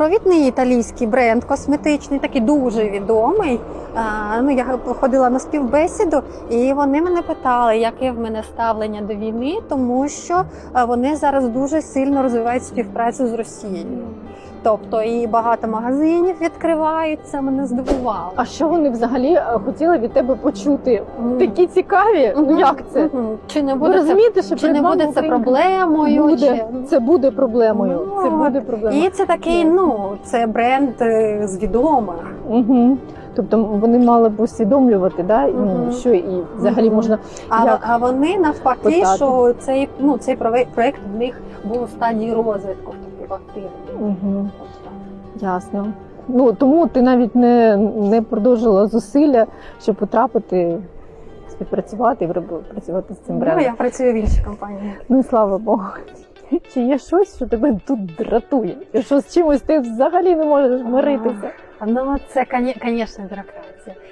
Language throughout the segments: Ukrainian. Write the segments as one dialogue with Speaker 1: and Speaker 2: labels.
Speaker 1: Провідний італійський бренд косметичний, такий дуже відомий. А, ну, я ходила на співбесіду, і вони мене питали, яке в мене ставлення до війни, тому що вони зараз дуже сильно розвивають співпрацю з Росією. Тобто і багато магазинів відкриваються, мене здивувало.
Speaker 2: А що вони взагалі е, хотіли від тебе почути?
Speaker 1: Мгм.
Speaker 2: Такі цікаві?
Speaker 1: Мгм.
Speaker 2: Як це?
Speaker 1: Мгм. Чи не буде це
Speaker 2: розумієте, що
Speaker 1: чи не буде це проблемою?
Speaker 2: Буде.
Speaker 1: Чи...
Speaker 2: Це буде проблемою.
Speaker 1: Ну,
Speaker 2: це буде проблемою.
Speaker 1: І це такий, ну це бренд е, з відомих.
Speaker 2: Угу. Тобто вони мали б усвідомлювати, да? ну,
Speaker 1: Мгм.
Speaker 2: що і взагалі
Speaker 1: Мгм.
Speaker 2: можна
Speaker 1: А,
Speaker 2: Як?
Speaker 1: а вони навпаки,
Speaker 2: Питати.
Speaker 1: що цей ну цей проект в них був у стадії розвитку активних.
Speaker 2: угу. ясно. Ну тому ти навіть не, не продовжила зусилля, щоб потрапити, співпрацювати і працювати з цим
Speaker 1: Ну, я працюю в іншій компанії.
Speaker 2: Ну слава Богу. Чи є щось, що тебе тут дратує? Що з чимось ти взагалі не можеш миритися?
Speaker 1: Ну це звісно, бюрократія.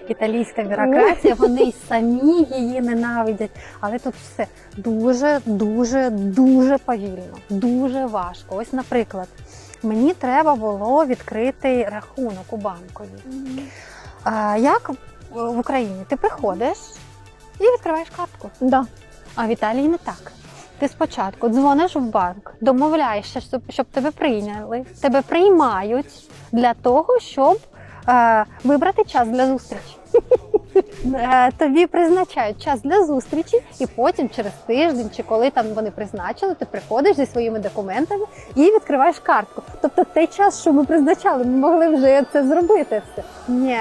Speaker 1: Італійська бюрократія, вони й самі її ненавидять. Але тут все дуже, дуже, дуже повільно, дуже важко. Ось, наприклад, мені треба було відкрити рахунок у банкові. А, як в Україні ти приходиш і відкриваєш картку.
Speaker 2: Да.
Speaker 1: А в Італії не так. Ти спочатку дзвониш в банк, домовляєшся, щоб, тебе прийняли. Тебе приймають для того, щоб е, вибрати час для зустрічі. Е, тобі призначають час для зустрічі, і потім через тиждень чи коли там вони призначили, ти приходиш зі своїми документами і відкриваєш картку. Тобто той час, що ми призначали, ми могли вже це зробити все. Ні,